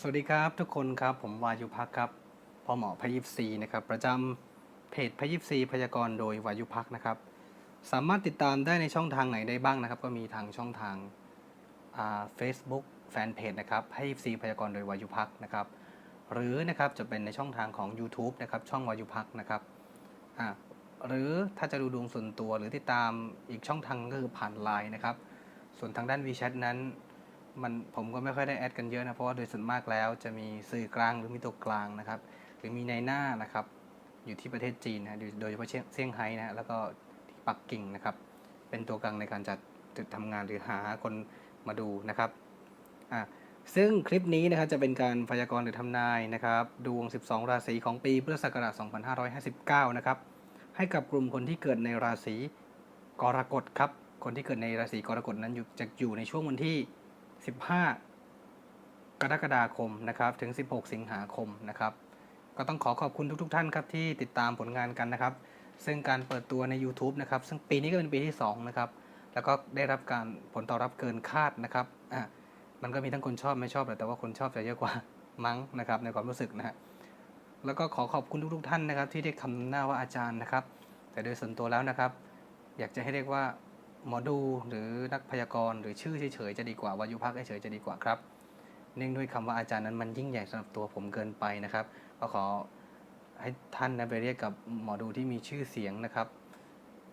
สวัสดีครับทุกคนครับ ผมวายุพักครับพ่อหมอพยิบซีนะครับ ประจำเพจพยิบซีพยากรณ์โดยวายุพักนะครับ สามารถติดตามได้ในช่องทางไหนได้บ้างนะครับ ก็มีทางช่องทางเฟซบุ๊กแฟนเพจนะครับพยิบซีพยากรณ์โดยวายุพักนะครับ หรือนะครับจะเป็นในช่องทางของ YouTube นะครับช่องวายุพักนะครับอ่าหรือถ้าจะดูดวงส่วนตัวหรือติดตามอีกช่องทางก็คือผ่านไลน์นะครับ ส่วนทางด้าน WeChat นั้น มันผมก็ไม่ค่อยได้แอดกันเยอะนะ เพราะว่าโดยส่วนมากแล้วจะมีสื่อกลางหรือมีตัวกลางนะครับ หรือมีในหน้านะครับ อยู่ที่ประเทศจีนนะโดยเฉพาะเซี่ยงไฮ้นะแล้วก็ที่ปักกิ่งนะครับ เป็นตัวกลางในการจัดจุดทำงานหรือหาคนมาดูนะครับอะซึ่งคลิปนี้นะครับจะเป็นการพยากรณ์หรือทำนายนะครับดวง 12 ราศีของปีพุทธศักราช2559 นะครับ ให้กับกลุ่มคนที่เกิดในราศีกรกฎครับ คนที่เกิดในราศีกรกฎนั้นจะอยู่ในช่วงวันที่ 15 กรกฎาคมนะครับถึง 16 สิงหาคมนะครับ ก็ต้องขอขอบคุณทุกๆทท่านครับที่ติดตามผลงานกันนะครับ ซึ่งการเปิดตัวใน YouTube นะครับ ซึ่งปีนี้ก็เป็นปีที่ 2 นะครับ แล้วก็ได้รับการผลตอบรับเกินคาดนะครับอะมันก็มีทั้งคนชอบไม่ชอบแหละแต่ว่าคนชอบจะเยอะกว่ามั้งนะครับในความรู้สึกนะฮะแล้วก็ขอขอบคุณทุก ๆ ท่านนะครับ ที่ได้คำหน้าว่าอาจารย์นะครับ แต่โดยส่วนตัวแล้วนะครับ อยากจะให้เรียกว่า หมอดูหรือนักพยากรณ์หรือชื่อเฉยๆจะดีกว่า วายุพักเฉยๆจะดีกว่าครับ เนื่องด้วยคำว่าอาจารย์นั้นมันยิ่งใหญ่สำหรับตัวผมเกินไปนะครับ ก็ขอให้ท่านนะไปเรียกกับหมอดูที่มีชื่อเสียงนะครับ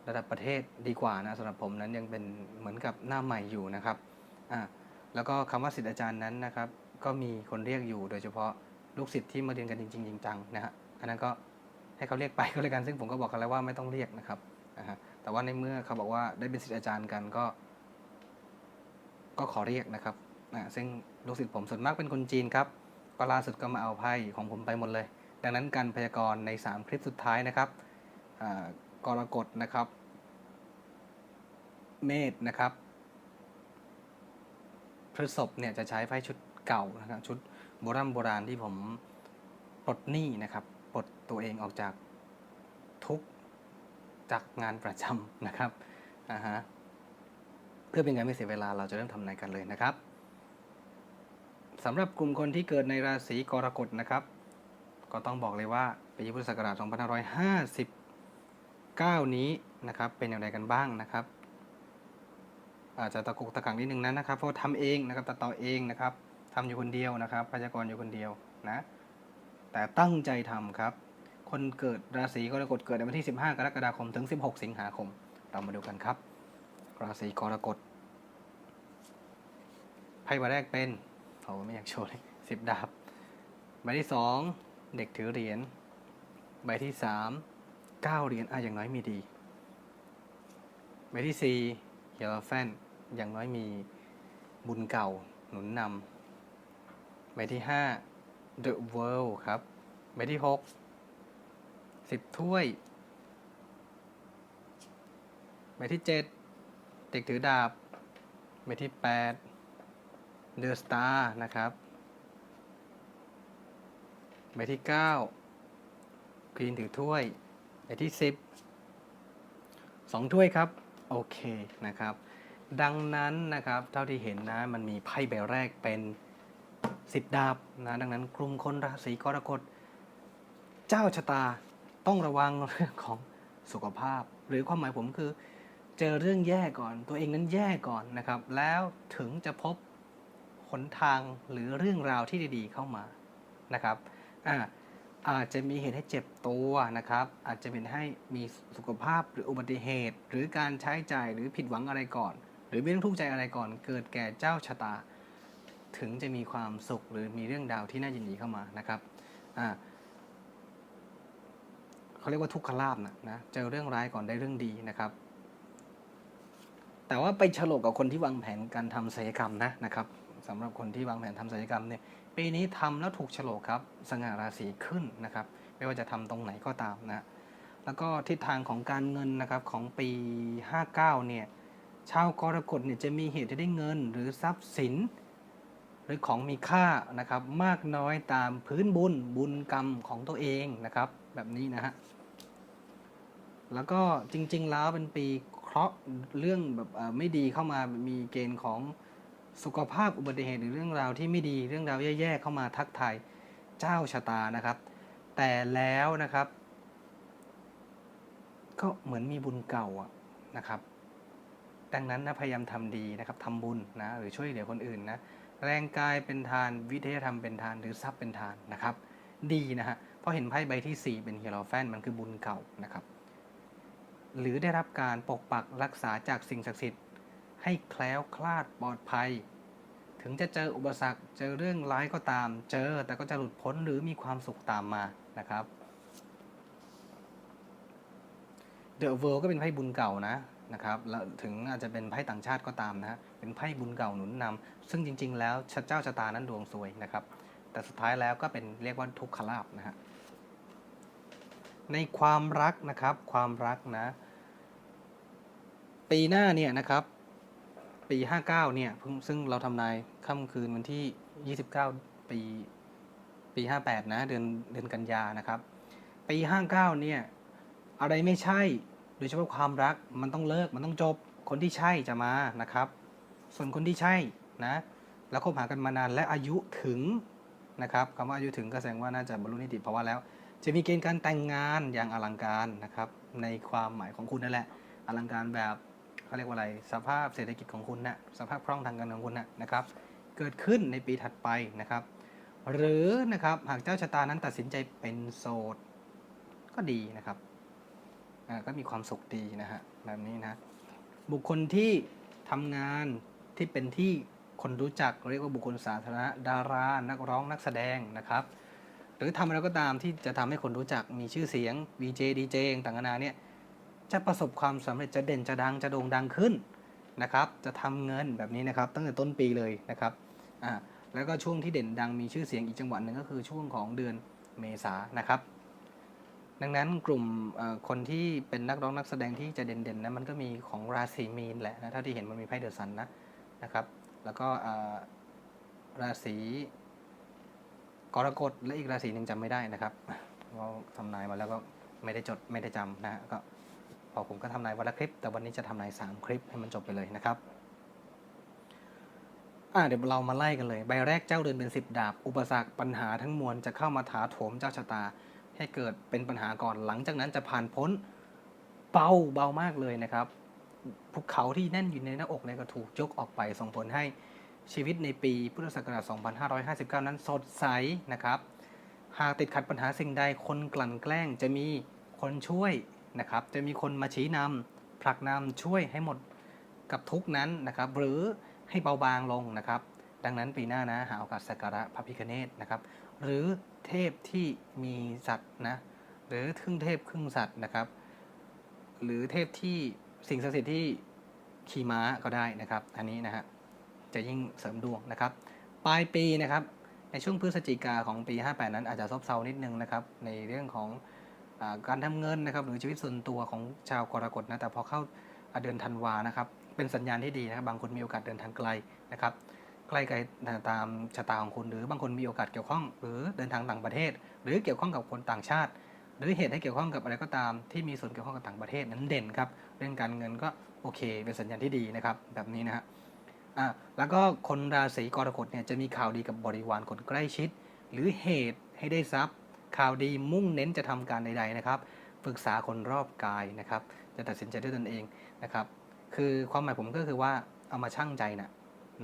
ระดับประเทศดีกว่านะสำหรับผมนั้นยังเป็นเหมือนกับหน้าใหม่อยู่นะครับอ่าแล้วก็คำว่าศิษย์อาจารย์นั้นนะครับ ก็มีคนเรียกอยู่โดยเฉพาะลูกศิษย์ที่มาเรียนกันจริงๆจริงจังนะฮะอันนั้นก็ให้เขาเรียกไปก็แล้วกันซึ่งผมก็บอกกันแล้วว่าไม่ต้องเรียกนะครับนะฮะ แต่ว่าในเมื่อเขาบอกว่าได้เป็นศิษย์อาจารย์กันก็ ก็ขอเรียกนะครับนะซึ่งลูกศิษย์ผมส่วนมากเป็นคนจีนครับ ก็ล่าสุดก็มาเอาไพ่ของผมไปหมดเลย ดังนั้นการพยากรณ์ใน 3 คลิปสุดท้ายนะครับกรกฎนะครับ เมษนะครับพฤษภเนี่ยจะใช้ไพ่ชุดเก่านะครับชุดโบราณโบราณที่ผมปลดหนี้นะครับปลดตัวเองออกจากทุกข์ จากงานประจำนะครับอ่าฮะเพื่อเป็นการไม่เสียเวลาเราจะเริ่มทำนายกันเลยนะครับสำหรับกลุ่มคนที่เกิดในราศีกรกฎนะครับ ก็ต้องบอกเลยว่าปีพุทธศักราช 2559 นี้นะครับ เป็นอย่างไรกันบ้างนะครับ อาจจะตะกุกตะกักนิดนึงนะนะครับเพราะทำเองนะครับตัดต่อเองนะครับทำอยู่คนเดียวนะครับพยากรณ์อยู่คนเดียวนะแต่ตั้งใจทำครับ คนเกิดราศีกรกฎเกิดในวันที่ 15 กรกฎาคมถึง 16 สิงหาคม เรามาดูกันครับ ราศีกรกฎไพ่ใบแรกเป็นโอ้ไม่อยากโชว์เลยสิบดาบ ใบที่สองเด็กถือเหรียญ ใบที่สามเก้าเหรียญอะอย่างน้อยมีดี ใบที่สี่เฮลแฟนอย่างน้อยมีบุญเก่าหนุนนำใบที่ห้า The World ครับ ใบที่หก สิบถ้วยใบที่เจ็ดเด็กถือดาบใบที่แปด The Star นะครับใบที่เก้าควีนถือถ้วยใบที่สิบสองถ้วยครับ โอเคนะครับ ดังนั้นนะครับ เท่าที่เห็นนะ มันมีไพ่ใบแรกเป็นสิบดาบนะ ดังนั้นกลุ่มคนราศีกรกฎเจ้าชะตา ต้องระวังเรื่องของสุขภาพ หรือความหมายผมคือ เจอเรื่องแย่ก่อน ตัวเองนั้นแย่ก่อนนะครับ แล้วถึงจะพบหนทางหรือเรื่องราวที่ดีๆเข้ามานะครับอ่าอาจจะมีเหตุให้เจ็บตัวนะครับ อาจจะเป็นให้มีสุขภาพหรืออุบัติเหตุ หรือการใช้จ่ายหรือผิดหวังอะไรก่อน หรือมีเรื่องทุกข์ใจอะไรก่อน เกิดแก่เจ้าชะตา ถึงจะมีความสุขหรือมีเรื่องดาวที่น่ายินดีเข้ามานะครับอ่า เขาเรียกว่าทุกขลาบนะนะเจอเรื่องร้ายก่อนได้เรื่องดีนะครับ แต่ว่าไปฉลกกับคนที่วางแผนการทำศัลยกรรมนะนะครับสำหรับคนที่วางแผนทำศัลยกรรมเนี่ยปีนี้ทำแล้วถูกฉลกครับสง่าราศีขึ้นนะครับ ไม่ว่าจะทำตรงไหนก็ตามนะแล้วก็ทิศทางของการเงินนะครับของปี 59เนี่ยชาวกรกฎเนี่ยจะมีเหตุที่ได้เงินหรือทรัพย์สิน หรือของมีค่านะครับ มากน้อยตามพื้นบุญบุญกรรมของตัวเองนะครับ แบบนี้นะฮะ แล้วก็จริง ๆ แล้วเป็นปีเคราะห์เรื่องแบบไม่ดีเข้ามามีเกณฑ์ของสุขภาพอุบัติเหตุหรือเรื่องราวที่ไม่ดีเรื่องราวแย่ๆเข้ามาทักทายเจ้าชะตานะครับ แต่แล้วนะครับ ก็เหมือนมีบุญเก่าอะนะครับ ดังนั้นนะพยายามทำดีนะครับทำบุญนะหรือช่วยเหลือคนอื่นนะแรงกายเป็นทานวิทยธรรมเป็นทานหรือทรัพย์เป็นทานนะครับ ดีนะฮะเพราะเห็นไพ่ใบที่ 4 เป็นเฮโรแฟนมันคือบุญเก่านะครับ หรือได้รับการปกปักรักษาจากสิ่งศักดิ์สิทธิ์ ให้แคล้วคลาดปลอดภัย ถึงจะเจออุปสรรคเจอเรื่องร้ายก็ตาม เจอแต่ก็จะหลุดพ้นหรือมีความสุขตามมานะครับ The World ก็เป็นไพ่บุญเก่านะนะครับแล้วถึงอาจจะเป็นไพ่ต่างชาติก็ตามนะฮะเป็นไพ่บุญเก่าหนุนนำซึ่งจริง ๆ แล้วเจ้าชะตานั้นดวงซวยนะครับ แต่สุดท้ายแล้วก็เป็นเรียกว่าทุกขลาบนะฮะในความรักนะครับความรักนะ ปีหน้าเนี่ยนะครับ ปี 59 เนี่ยเพิ่งซึ่งเราทำนายค่ำคืนวันที่ 29 ปีปี 58 นะ เดือนเดือนกันยานะครับ ปี 59 เนี่ย อะไรไม่ใช่ โดยเฉพาะความรักมันต้องเลิกมันต้องจบคนที่ใช่จะมานะครับ ส่วนคนที่ใช่นะ แล้วคบหากันมานานและอายุถึงนะครับคำว่าอายุถึงก็แสดงว่าน่าจะบรรลุนิติภาวะแล้ว จะมีเกณฑ์การแต่งงานอย่างอลังการนะครับ ในความหมายของคุณนั่นแหละ อลังการแบบ เขาเรียกว่าอะไรสภาพเศรษฐกิจของคุณนะสภาพคล่องทางการเงินของคุณนะนะครับ เกิดขึ้นในปีถัดไปนะครับ หรือนะครับหากเจ้าชะตานั้นตัดสินใจเป็นโสดก็ดีนะครับก็มีความสุขดีนะฮะแบบนี้นะบุคคลที่ทำงานที่เป็นที่คนรู้จักเรียกว่าบุคคลสาธารณะดารา นักร้องนักแสดงนะครับ หรือทำอะไรก็ตามที่จะทำให้คนรู้จักมีชื่อเสียง VJ DJ ต่างๆนานาเนี่ย จะประสบความสำเร็จจะเด่นจะดังจะโด่งดังขึ้นนะครับ จะทำเงินแบบนี้นะครับ ตั้งแต่ต้นปีเลยนะครับอ่าแล้วก็ช่วงที่เด่นดังมีชื่อเสียงอีกจังหวะหนึ่งก็คือช่วงของเดือนเมษานะครับ ดังนั้นกลุ่มคนที่เป็นนักร้องนักแสดงที่จะเด่นๆนะมันก็มีของราศีมีนแหละนะเท่าที่เห็นมันมีไพ่เดอะซันนะนะครับ แล้วก็ราศีกรกฎและอีกราศีหนึ่งจำไม่ได้นะครับเราทำนายมาแล้วก็ไม่ได้จดไม่ได้จำนะก็ พอผมก็ทำนายวันละคลิป แต่วันนี้จะทำนายสามคลิปให้มันจบไปเลยนะครับอะเดี๋ยวเรามาไล่กันเลย ใบแรกเจ้าเดินเป็นสิบดาบ อุปสรรคปัญหาทั้งมวลจะเข้ามาถาโถมเจ้าชะตา ให้เกิดเป็นปัญหาก่อนหลังจากนั้นจะผ่านพ้นเบาเบามากเลยนะครับภูเขาที่แน่นอยู่ในหน้าอกเนี่ยก็ถูกยกออกไปส่งผลให้ชีวิตในปีพุทธศักราช 2559 นั้นสดใสนะครับ หากติดขัดปัญหาสิ่งใดคนกลั่นแกล้งจะมีคนช่วย นะครับ จะมีคนมาชี้นำผลักนำช่วยให้หมดกับทุกนั้นนะครับ หรือให้เบาบางลงนะครับ ดังนั้นปีหน้านะหาโอกาสสักการะพระพิฆเนศนะครับ หรือเทพที่มีสัตว์นะหรือครึ่งเทพครึ่งสัตว์นะครับ หรือเทพที่สิ่งศักดิ์สิทธิ์ที่ขี่ม้าก็ได้นะครับ อันนี้นะฮะจะยิ่งเสริมดวงนะครับ ปลายปีนะครับในช่วงพฤศจิกาของปี 58 นั้นอาจจะซบเซานิดนึงนะครับ ในเรื่องของ การทำเงินนะครับหรือชีวิตส่วนตัวของชาวกรกฎนะแต่พอเข้าเดือนธันวานะครับเป็นสัญญาณที่ดีนะครับบางคนมีโอกาสเดินทางไกลนะครับใกล้ไกลตามชะตาของคุณหรือบางคนมีโอกาสเกี่ยวข้อง หรือเดินทางต่างประเทศ หรือเกี่ยวข้องกับคนต่างชาติ หรือเหตุให้เกี่ยวข้องกับอะไรก็ตาม ที่มีส่วนเกี่ยวข้องกับต่างประเทศนั้นเด่นครับเรื่องการเงินก็โอเค เป็นสัญญาณที่ดีนะครับแบบนี้นะฮะอะแล้วก็คนราศีกรกฎเนี่ยจะมีข่าวดีกับบริวารคนใกล้ชิด หรือเหตุให้ได้ทรัพย์ ข่าวดีมุ่งเน้นจะทำการใดๆนะครับปรึกษาคนรอบกายนะครับ จะตัดสินใจด้วยตนเองนะครับ คือความหมายผมก็คือว่าเอามาชั่งใจนะ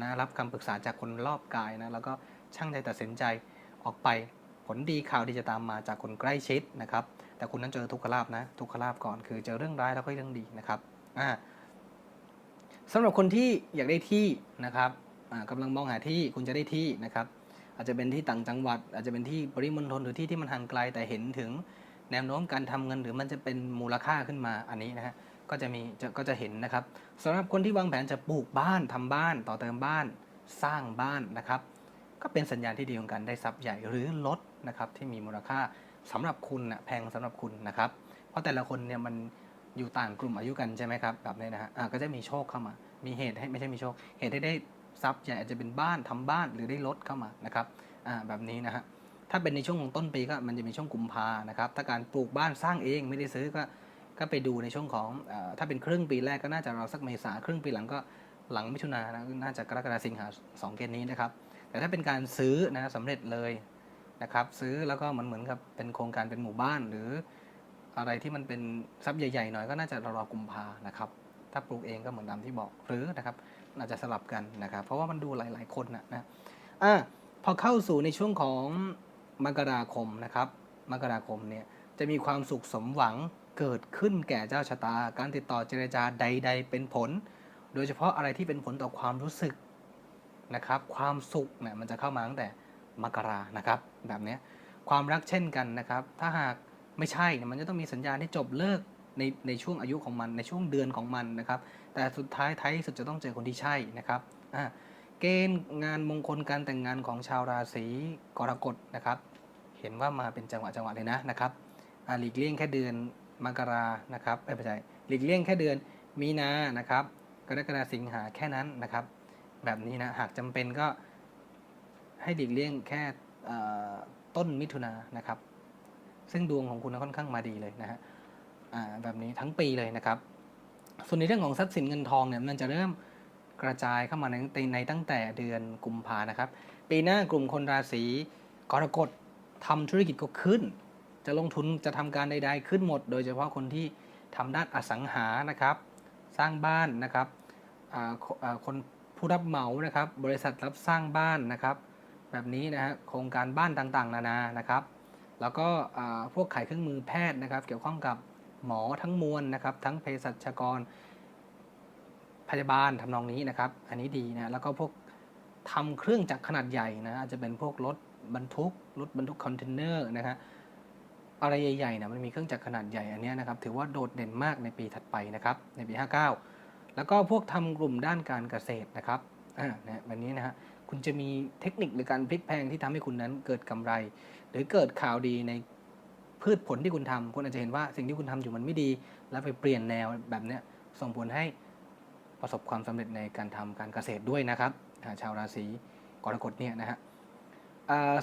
นะรับคำปรึกษาจากคนรอบกายนะแล้วก็ชั่งใจตัดสินใจออกไปผลดีข่าวดีจะตามมาจากคนใกล้ชิดนะครับ แต่คุณนั้นเจอทุกขลาบนะ ทุกขลาบก่อนคือเจอเรื่องร้ายแล้วค่อยเรื่องดีนะครับอ่าสำหรับคนที่อยากได้ที่นะครับอ่ากำลังมองหาที่คุณจะได้ที่นะครับ อาจจะเป็นที่ต่างจังหวัด อาจจะเป็นที่ปริมณฑลหรือที่ที่มันห่างไกลแต่เห็นถึงแนวโน้มการทำเงินหรือมันจะเป็นมูลค่าขึ้นมาอันนี้นะฮะก็จะมีจะก็จะเห็นนะครับสำหรับคนที่วางแผนจะปลูกบ้านทำบ้านต่อเติมบ้านสร้างบ้านนะครับ ก็เป็นสัญญาณที่ดีของการได้ทรัพย์ใหญ่หรือรถนะครับที่มีมูลค่าสำหรับคุณนะแพงสำหรับคุณนะครับ เพราะแต่ละคนเนี่ยมันอยู่ต่างกลุ่มอายุกันใช่ไหมครับแบบนี้นะฮะอาก็จะมีโชคเข้ามา มีเหตุให้ไม่ใช่มีโชค เหตุให้ได้ ทรัพย์ใหญ่อาจจะเป็นบ้านทำบ้านหรือได้รถเข้ามานะครับอ่าแบบนี้นะฮะถ้าเป็นในช่วงของต้นปีก็มันจะมีช่วงกุมภานะครับถ้าการปลูกบ้านสร้างเองไม่ได้ซื้อก็ก็ไปดูในช่วงของอถ้าเป็นครึ่งปีแรกก็น่าจะรอสักเมษาครึ่งปีหลังก็หลังมิถุนายนนะน่าจะกรกฎาสิงหาสองเกณฑ์นี้นะครับ แต่ถ้าเป็นการซื้อนะสำเร็จเลยนะครับ ซื้อแล้วก็มันเหมือนกับเป็นโครงการเป็นหมู่บ้าน หรืออะไรที่มันเป็นทรัพย์ใหญ่ๆหน่อยก็น่าจะรอๆกุมภานะครับ ถ้าปลูกเองก็เหมือนตามที่บอกหรือนะครับ อาจจะสลับกันนะครับเพราะว่ามันดูหลาย ๆ คนนะนะอะพอเข้าสู่ในช่วงของมกราคมนะครับ มกราคมเนี่ยจะมีความสุขสมหวังเกิดขึ้นแก่เจ้าชะตา การติดต่อเจรจาใด ๆ เป็นผล โดยเฉพาะอะไรที่เป็นผลต่อความรู้สึกนะครับ ความสุขเนี่ยมันจะเข้ามาตั้งแต่มกรานะครับ แบบนี้ความรักเช่นกันนะครับ ถ้าหากไม่ใช่เนี่ยมันจะต้องมีสัญญาณที่จบเลิก ในในช่วงอายุของมันในช่วงเดือนของมันนะครับ แต่สุดท้ายท้ายสุดจะต้องเจอคนที่ใช่นะครับเกณฑ์งานมงคลการแต่งงานของชาวราศีกรกฎนะครับ เห็นว่ามาเป็นจังหวะจังหวะเลยนะนะครับหลีกเลี่ยงแค่เดือนมกรานะครับไม่ใช่หลีกเลี่ยงแค่เดือนมีนานะครับกรกฎาสิงหาแค่นั้นนะครับ แบบนี้นะหากจำเป็นก็ให้หลีกเลี่ยงแค่ต้นมิถุนายนะครับ ซึ่งดวงของคุณค่อนข้างมาดีเลยนะฮะ แบบนี้ทั้งปีเลยนะครับ ส่วนในเรื่องของทรัพย์สินเงินทองเนี่ยมันจะเริ่มกระจายเข้ามาในในตั้งแต่เดือนกุมภานะครับ ปีหน้ากลุ่มคนราศีกรกฎทำธุรกิจก็ขึ้น จะลงทุนจะทำการใด ๆ ขึ้นหมด โดยเฉพาะคนที่ทำด้านอสังหานะครับ สร้างบ้านนะครับคนผู้รับเหมานะครับ บริษัทรับสร้างบ้านนะครับ แบบนี้นะฮะโครงการบ้านต่างๆ นานานะครับ แล้วก็พวกขายเครื่องมือแพทย์นะครับ เกี่ยวข้องกับ หมอทั้งมวลนะครับ ทั้งเภสัชกร พยาบาลทำนองนี้นะครับ อันนี้ดีนะ แล้วก็พวกทำเครื่องจักรขนาดใหญ่นะอาจจะเป็นพวกรถบรรทุกรถบรรทุกคอนเทนเนอร์นะฮะอะไรใหญ่ๆนะมันมีเครื่องจักรขนาดใหญ่อันนี้นะครับ ถือว่าโดดเด่นมากในปีถัดไปนะครับ ในปี 59 แล้วก็พวกทำกลุ่มด้านการเกษตรนะครับอ่านะแบบนี้นะฮะคุณจะมีเทคนิคหรือการพลิกแพลงที่ทำให้คุณนั้นเกิดกำไร หรือเกิดข่าวดีใน พืชผลที่คุณทำคุณอาจจะเห็นว่าสิ่งที่คุณทำอยู่มันไม่ดี แล้วไปเปลี่ยนแนวแบบเนี้ยส่งผลให้ประสบความสำเร็จในการทำการเกษตรด้วยนะครับชาวราศีกรกฎเนี่ยนะฮะ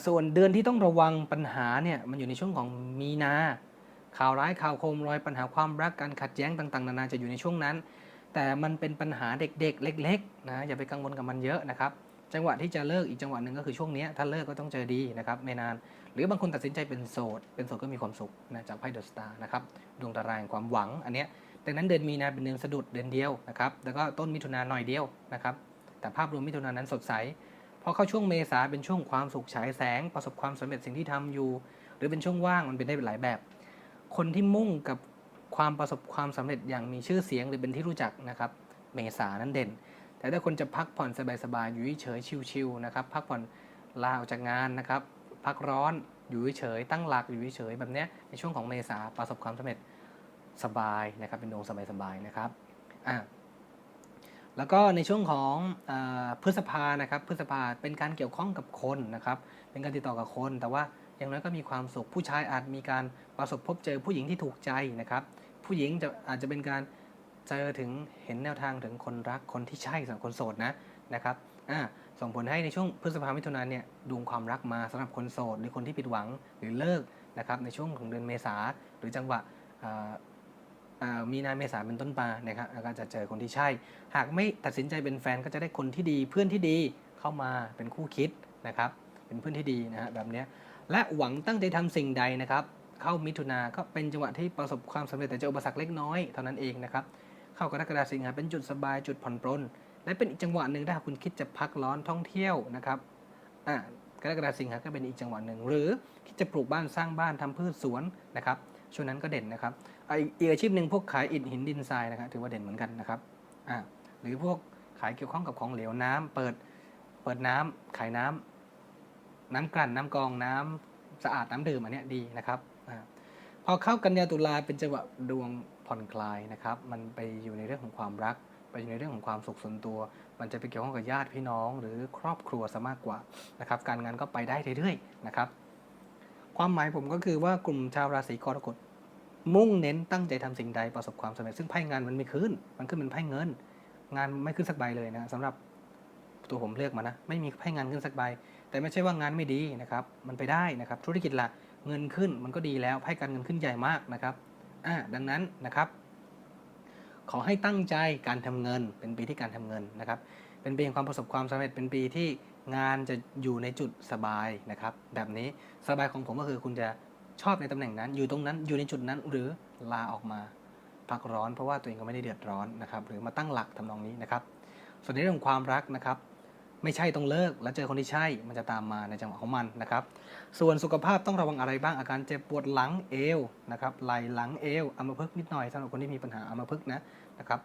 ส่วนเดือนที่ต้องระวังปัญหาเนี่ยมันอยู่ในช่วงของมีนา ข่าวร้ายข่าวโคมรอยปัญหาความรักการขัดแย้งต่างๆ นานาจะอยู่ในช่วงนั้น แต่มันเป็นปัญหาเด็กๆ เล็กๆนะอย่าไปกังวลกับมันเยอะนะครับ จังหวะที่จะเลิกอีกจังหวะหนึ่งก็คือช่วงนี้ถ้าเลิกก็ต้องเจอดีนะครับไม่นาน หรือบางคนตัดสินใจเป็นโสด เป็นโสดก็มีความสุขนะจากไพ่เดอะสตาร์นะครับดวงตารางความหวังอันเนี้ยดังนั้นเดือนมีนาเป็นเดือนสะดุดเดือนเดียวนะครับแล้วก็ต้นมิถุนาหน่อยเดียวนะครับแต่ภาพรวมมิถุนานั้นสดใสพอเข้าช่วงเมษาเป็นช่วงความสุขฉายแสง ประสบความสำเร็จสิ่งที่ทำอยู่ หรือเป็นช่วงว่างมันเป็นได้หลายแบบ คนที่มุ่งกับความประสบความสำเร็จอย่างมีชื่อเสียงหรือเป็นที่รู้จักนะครับเมษานั้นเด่น แต่ถ้าคนจะพักผ่อนสบายๆอยู่เฉยชิวๆนะครับพักผ่อนลาออกจากงานนะครับ พักร้อนอยู่เฉยตั้งหลักอยู่เฉยแบบนี้ในช่วงของเมษาประสบความสำเร็จสบายนะครับเป็นดวงสบายๆนะครับอะแล้วก็ในช่วงของอพฤษภานะครับพฤษภาเป็นการเกี่ยวข้องกับคนนะครับเป็นการติดต่อกับคน แต่ว่าอย่างน้อยก็มีความสุขผู้ชายอาจมีการประสบพบเจอผู้หญิงที่ถูกใจนะครับผู้หญิงจะอาจจะเป็นการ เจอถึงเห็นแนวทางถึงคนรักคนที่ใช่สำหรับคนโสดนะนะครับอ่าส่งผลให้ในช่วงพฤษภามิถุนายนเนี่ยดวงความรักมาสำหรับคนโสดหรือคนที่ผิดหวังหรือเลิกนะครับในช่วงของเดือนเมษาหรือจังหวะอ่ามีนาเมษาเป็นต้นมานะครับก็จะเจอคนที่ใช่ หากไม่ตัดสินใจเป็นแฟนก็จะได้คนที่ดีเพื่อนที่ดีเข้ามาเป็นคู่คิดนะครับเป็นเพื่อนที่ดีนะฮะแบบนี้และหวังตั้งใจทำสิ่งใดนะครับเข้ามิถุนาก็เป็นจังหวะที่ประสบความสำเร็จแต่เจออุปสรรคเล็กน้อยเท่านั้นเองนะครับ เข้ากรกฎาสิงหาเป็นจุดสบายจุดผ่อนปรนและเป็นอีกจังหวะหนึ่งถ้าคุณคิดจะพักร้อนท่องเที่ยวนะครับอ่ากรกฎาสิงหาก็เป็นอีกจังหวะหนึ่ง หรือคิดจะปลูกบ้านสร้างบ้านทำพืชสวนนะครับช่วงนั้นก็เด่นนะครับอีกอาชีพหนึ่งพวกขายอิฐหินดินทรายนะครับถือว่าเด่นเหมือนกันนะครับอ่าหรือพวกขายเกี่ยวข้องกับของเหลวน้ำเปิดเปิดน้ำขายน้ำน้ำกลั่นน้ำกองน้ำสะอาดน้ำดื่มอันเนี้ยดีนะครับอ่าพอเข้ากันยาตุลาเป็นจังหวะดวง ผ่อนคลายนะครับ มันไปอยู่ในเรื่องของความรัก ไปอยู่ในเรื่องของความสุขส่วนตัว มันจะไปเกี่ยวข้องกับญาติพี่น้อง หรือครอบครัวซะมากกว่านะครับ การงานก็ไปได้เรื่อยๆนะครับ ความหมายผมก็คือว่ากลุ่มชาวราศีกรกฎมุ่งเน้นตั้งใจทำสิ่งใดประสบความสำเร็จซึ่งไพ่งานมันไม่ขึ้น มันขึ้นเป็นไพ่เงิน งานไม่ขึ้นสักใบเลยนะสำหรับตัวผมเลือกมานะไม่มีไพ่งานขึ้นสักใบ แต่ไม่ใช่ว่างานไม่ดีนะครับ มันไปได้นะครับ ธุรกิจละเงินขึ้นมันก็ดีแล้วไพ่การเงินขึ้นใหญ่มากนะครับ ดังนั้นนะครับ ขอให้ตั้งใจการทำเงิน เป็นปีที่การทำเงินนะครับ เป็นปีแห่งความประสบความสำเร็จเป็นปีที่งานจะอยู่ในจุดสบายนะครับ แบบนี้สบายของผมก็คือคุณจะชอบในตำแหน่งนั้น อยู่ตรงนั้นอยู่ในจุดนั้นหรือลาออกมาพักร้อนเพราะว่าตัวเองก็ไม่ได้เดือดร้อนนะครับ หรือมาตั้งหลักทำนองนี้นะครับ ส่วนในเรื่องความรักนะครับ ไม่ใช่ต้องเลิก แล้วเจอคนที่ใช่มันจะตามมาในจังหวะของมันนะครับ ส่วนสุขภาพต้องระวังอะไรบ้างอาการเจ็บปวดหลังเอวนะครับไหล่หลังเอวอัมพฤกษ์นิดหน่อยสำหรับคนที่มีปัญหาอัมพฤกษ์นะนะครับ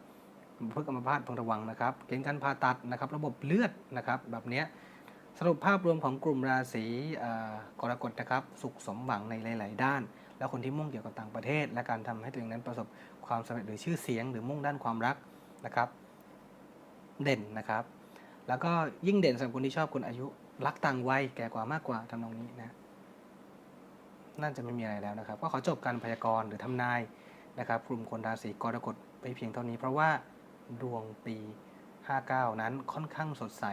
อัมพฤกษ์อัมพาตต้องระวังนะครับเกณฑ์การผ่าตัดนะครับ ระบบเลือดนะครับแบบนี้สรุปภาพรวมของกลุ่มราศีกรกฎนะครับสุขสมหวังในหลาย ๆ ด้าน แล้วคนที่มุ่งเกี่ยวกับต่างประเทศ และการทำให้ตัวเองนั้นประสบความสำเร็จหรือชื่อเสียง หรือมุ่งด้านความรักนะครับ เด่นนะครับ แล้วก็ยิ่งเด่นสำหรับคนที่ชอบคนอายุ รักต่างวัยแก่กว่ามากกว่าทำนองนี้นะน่าจะไม่มีอะไรแล้วนะครับ ก็ขอจบการพยากรณ์หรือทำนายนะครับกลุ่มคนราศีกรกฎไปเพียงเท่านี้ เพราะว่าดวงปี 59 นั้นค่อนข้างสดใส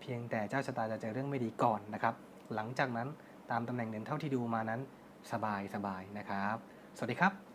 เพียงแต่เจ้าชะตาจะเจอเรื่องไม่ดีก่อนนะครับ หลังจากนั้นตามตำแหน่งเด่นเท่าที่ดูมานั้นสบายสบายๆนะครับ สวัสดีครับ